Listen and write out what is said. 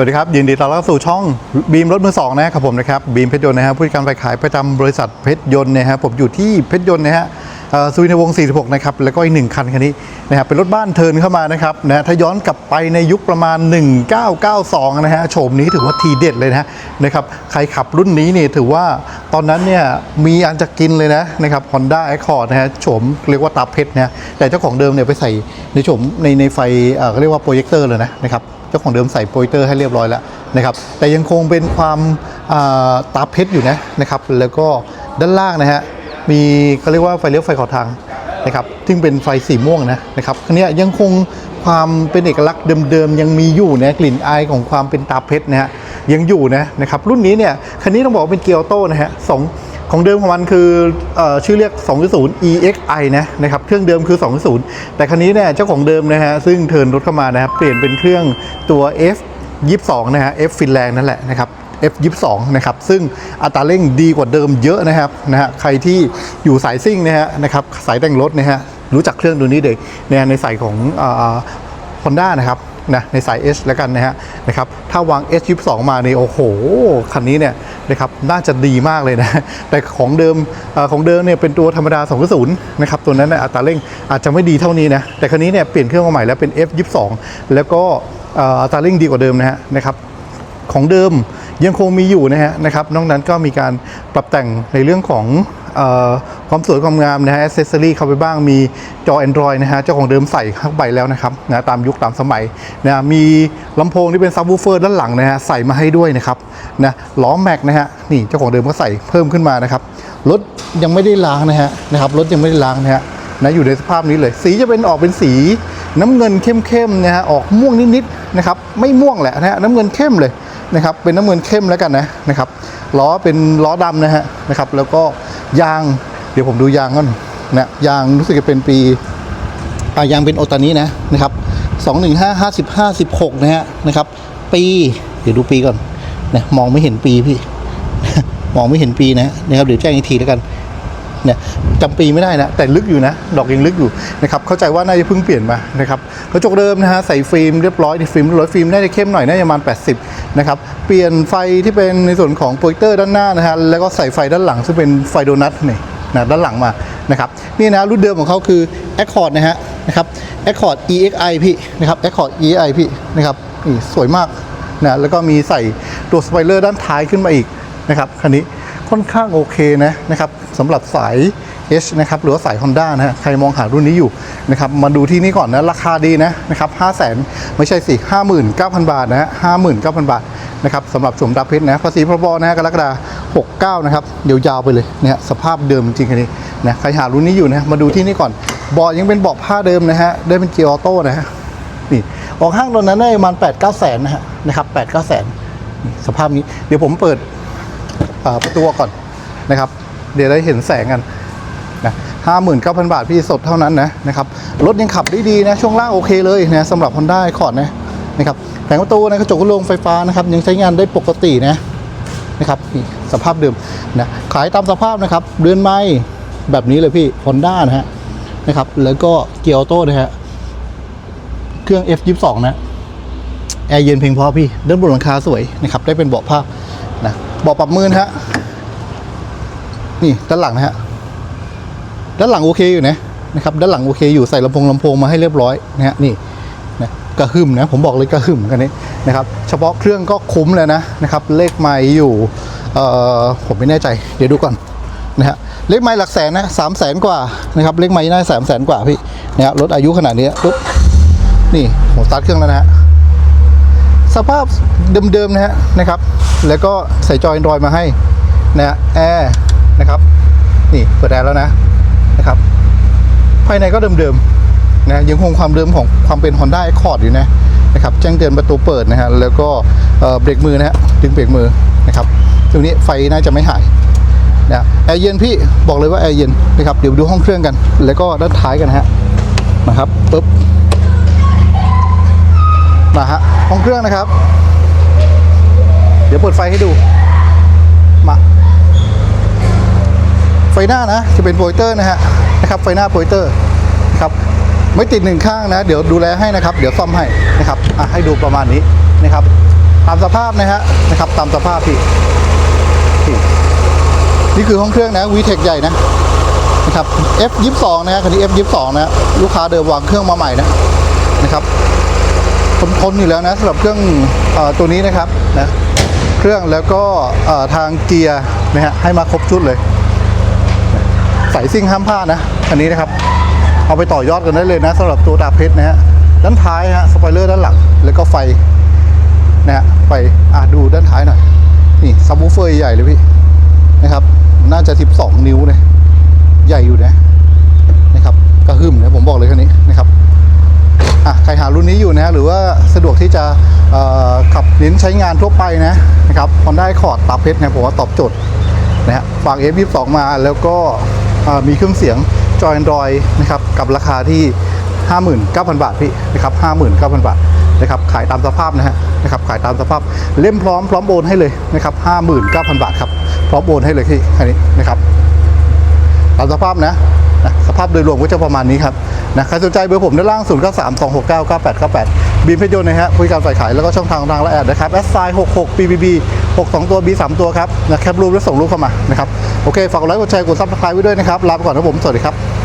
วัสดีครับ ยินดีต้อนรับสู่ช่องบีมรถมือสองนะครับผมนะครับบีมเพชรยนต์นะครับผู้จัดการฝ่ายขายประจำบริษัทเพชรยนต์นะฮะผมอยู่ที่เพชรยนต์นะฮะสุวินทวงศ์46 นะครับ แล้วก็อีกหนึ่งคันคันนี้นะครับเป็นรถบ้านเทินเข้ามานะครับนะถ้าย้อนกลับไปในยุคประมาณ 1992 นะฮะโฉมนี้ถือว่าทีเด็ดเลยนะนะครับใครขับรุ่นนี้นี่ถือว่าตอนนั้นเนี่ยมีอันจะกินเลยนะนะครับ Honda Accord นะฮะโฉมเรียกว่าตาเพชรนะแต่เจ้าของเดิมเนี่ยไปใส่ในโฉมในในไฟอ่อเขาเรียกว่าโปรเจคเตอร์เลยนะนะครับ เจ้าของเดิมใส่โปรเจคเตอร์ให้เรียบร้อยแล้วนะครับ แต่ยังคงเป็นความาตาเพชรอยู่นะนะครับ แล้วก็ด้านล่างนะฮะมีเขาเรียกว่าไฟเลี้ยวไฟขอทางนะครับ ซึ่งเป็นไฟสีม่วงนะนะครับคันนี้ยังคงความเป็นเอกลักษณ์เดิมๆยังมีอยู่นะกลิ่นอายของความเป็นตาเพชรนะฮะยังอยู่นะนะครับรุ่นนี้เนี่ยคันนี้ต้องบอกว่าเป็นเกียร์ออโต้นะฮะสอง ของเดิมของมันคืออชื่อเรียก 2.0 EXI นะนะครับ เครื่องเดิมคือ 2.0 แต่คันนี้เนี่ยเจ้าของเดิมนะฮะ ซึ่งเทิร์นรถเข้ามานะครับ เปลี่ยนเป็นเครื่องตัว F 22นะฮะ F ฟินแลนด์นั่นแหละนะครับ F 22นะครับ ซึ่งอัตราเร่งดีกว่าเดิมเยอะนะครับนะฮะ ใครที่อยู่สายซิ่งนะฮะนะครับ สายแต่งรถนะฮะ รู้จักเครื่องตัวนี้เลยนในสายของฮอนด้านะครับ นะในสาย S แล้วกันนะฮะนะครับถ้าวาง S 22มาในโอ้โห คันนี้เนี่ยนะครับน่าจะดีมากเลยนะ แต่ของเดิมอของเดิมเนี่ยเป็นตัวธรรมดา2.0นะครับตัวนั้นอัตราเร่งอาจจะไม่ดีเท่านี้นะ แต่คันนี้เนี่ยเปลี่ยนเครื่องมาใหม่แล้วเป็น F 22แล้วก็อัตราเร่งดีกว่าเดิมนะฮะนะครับของเดิมยังคงมีอยู่นะฮะนะครับนอกนั้นก็มีการปรับแต่งในเรื่องของ ความสวยความงามนะฮะอ c เซสซอรี่เข้าไปบ้างมีจอ Android นะฮะเจ้าของเดิมใส่เข้าไปแล้วนะครับนะตามยุคตามสมัยนะมีลำโพงที่เป็นซับวูเฟอร์ด้านหลังนะฮะใส่มาให้ด้วยนะครับนะล้อแม็กนะฮะนี่เจ้าของเดิมก็ใส่เพิ่มขึ้นมานะครับรถยังไม่ได้ล้างนะฮะนะครับรถยังไม่ได้ล้างนะฮะนะอยู่ในสภาพนี้เลย สีจะเป็นออกเป็นสีน้ำเงินเข้มๆนะฮะออกม่วงนิดๆนะครับไม่ม่วงแหละนะฮะน้ำเงินเข้มเลยนะครับเป็นน้ำเงินเข้มแล้วกันนะนะครับล้อเป็นล้อดำนะฮะนะครับแล้วก็ ยาง เดี๋ยวผมดูยางก่อนนะยางรู้สึกจะเป็นปีอายางเป็นโอตานี้นะนะครับ215 55 16นะฮะนะครับ ปี เดี๋ยวดูปีก่อนนะมองไม่เห็นปีพี่ มองไม่เห็นปีนะนะครับเดี๋ยวแจ้งอีกทีแล้วกัน เนี่ยจำปีไม่ได้นะ แต่ลึกอยู่นะ ดอกยังลึกอยู่นะครับเข้าใจว่าน่าจะเพิ่งเปลี่ยนมานะครับกระจกเดิมนะฮะใส่ฟิล์มเรียบร้อยฟิล์มร้อยฟิล์มน่าจะเข้มหน่อยน่าจะประมาณ 80นะครับเปลี่ยนไฟที่เป็นในส่วนของโปรเจคเตอร์ด้านหน้านะฮะแล้วก็ใส่ไฟด้านหลังซึ่งเป็นไฟโดนัทนี่นะด้านหลังมานะครับนี่นะรุ่นเดิมของเขาคือ Accord นะฮะนะครับ Accord EXI พี่นะครับ Accord EXI พี่นะครับนี่สวยมากนะแล้วก็มีใส่ตัวสไปเลอร์ด้านท้ายขึ้นมาอีกนะครับคันนี้ ค่อนข้างโอเคนะนะครับสำหรับสาย H นะครับหรือว่าสาย Honda นะฮะใครมองหารุ่นนี้อยู่นะครับมาดูที่นี่ก่อนนะราคาดีนะนะครับ5 0 0 0 0 0ไม่ใช่สิ59,000บาทนะฮะ59,000บาทนะครับสำหรับสมดาวเพชรนะภาษีพรบนะฮะกรกฎาคม69นะครับเดี๋ยวยาวไปเลยเนะฮะสภาพเดิมจริงๆคันนี้นะใครหารุ่นนี้อยู่นะมาดูที่นี่ก่อนเบาะยังเป็นเบาะผ้าเดิมนะฮะได้เป็นเกียร์ออโต้นะฮะนี่ออกห้างตอนนั้นได้ประมาณ8 9แสนนะฮะนะครับ8 9แสนนี่สนสภาพนี้เดี๋ยวผมเปิด ประตูก่อนนะครับ เดี๋ยวได้เห็นแสงกันนะห้าหมื่นเก้าพันบาทพี่สดเท่านั้นนะนะครับรถยังขับได้ดีนะช่วงล่างโอเคเลยนะสำหรับ Honda Accord นะนะครับแผงประตูนะกระจกกระโลงไฟฟ้านะครับยังใช้งานได้ปกตินะนะครับสภาพเดิมนะขายตามสภาพนะครับเรือนไม้แบบนี้เลยพี่ Honda นะฮะนะครับแล้วก็เกียร์ออโต้นะฮะเครื่อง F22 นะแอร์เย็นเพียงพอพี่ด้านบนหลังคาสวยนะครับได้เป็นเบาะผ้านะ บาะปรับมือนะฮะ นี่ด้านหลังนะฮะ ด้านหลังโอเคอยู่นะนะครับ ด้านหลังโอเคอยู่ใส่ลำโพงลำโพงมาให้เรียบร้อยนะฮะ นี่นะกระหึ่มนะ ผมบอกเลยกระหึ่มกันนี้นะครับ เฉพาะเครื่องก็คุ้มเลยนะนะครับ เลขไม้อยู่ เอ่อ ผมไม่แน่ใจ เดี๋ยวดูก่อนนะฮะ เลขไม้หลักแสนนะสามแสนกว่านะครับ เลขไม้น่าสามแสนกว่าพี่นะฮะรถอายุขนาดนี้ปุ๊บ นี่ผมสตาร์ทเครื่องแล้วนะฮะ สภาพเดิมๆนะฮะนะครับ แล้วก็ใส่จอย Android มาให้นะฮะแอร์นะครับนี่เปิดแอร์แล้วนะนะครับภายในก็เดิมๆนะยังคงความเดิมของความเป็น Honda Accord อยู่นะนะครับแจ้งเตือนประตูเปิดนะฮะแล้วก็เอ่อเบรกมือนะฮะดึงเบรกมือนะครับตรงนี้ไฟน่าจะไม่หายนะแอร์เย็นพี่บอกเลยว่าแอร์เย็นนะครับเดี๋ยวดูห้องเครื่องกัน แล้วก็ด้านท้ายกันนะฮะนะครับปุ๊บมาฮะห้องเครื่องนะครับ เดี๋ยวเปิดไฟให้ดู มา ไฟหน้านะ จะเป็นโปรเจคเตอร์นะฮะนะครับไฟหน้าโปรเจคเตอร์นะครับไม่ติดหนึ่งข้างนะ เดี๋ยวดูแลให้นะครับ เดี๋ยวซ่อมให้นะครับอะให้ดูประมาณนี้นะครับ ตามสภาพนะฮะนะครับ ตามสภาพพี่นี่คือห้องเครื่องนะ VTEC ใหญ่นะนะครับ F 2 2 นะฮะคันนี้ F 2 2นะฮะลูกค้าเดิมวางเครื่องมาใหม่นะนะครับทนทนอยู่แล้วนะสำหรับเครื่องเออตัวนี้นะครับนะ เครื่องแล้วก็ทางเกียร์นะฮะให้มาครบชุดเลย สายซิ่งห้ามพลาดนะ อันนี้นะครับ เอาไปต่อยอดกันได้เลยนะสำหรับตัวดาเพชรนะฮะด้านท้ายฮะสปอยเลอร์ด้านหลังแล้วก็ไฟนะฮะไฟอะดูด้านท้ายหน่อยนี่ซับวูเฟอร์ใหญ่เลยพี่นะครับ น่าจะ 12 นิ้วเลยใหญ่อยู่นะนะครับกระหึ่มนะผมบอกเลยคันนี้นะครับ อะใครหารุ่นนี้อยู่นะหรือว่าสะดวกที่จะขับเน้นใช้งานทั่วไปนะนะครับ Honda Accord ตาเพชรเนี่ยผมว่าตอบโจทย์นะฮะฝาก F22 มาแล้วก็มีเครื่องเสียงจอย Android นะครับกับราคาที่ 59,000 บาทพี่นะครับ59,000 บาทนะครับขายตามสภาพนะฮะนะครับขายตามสภาพเล่มพร้อมพร้อมโอนให้เลยนะครับ59,000 บาทครับพร้อมโอนให้เลยพี่คันนี้นะครับตามสภาพนะ นะสภาพโดยรวมก็จะประมาณนี้ครับนะใครสนใจเบอร์ผมด้านล่าง 0 9 3 2 6 9 9 8 9 8 บีมเพชรยนต์นะฮะคุยการฝ่ายขายแล้วก็ช่องทางทางละแอดนะครับแอสไซน์66 BBB 62 ตัว B 3ตัวครับนะแคปรูปแล้วส่งรูปเข้ามานะครับโอเคฝากกดไลค์กดแชร์กดซับสไครต์ไว้ด้วยนะครับลาไปก่อนนะผมสวัสดีครับ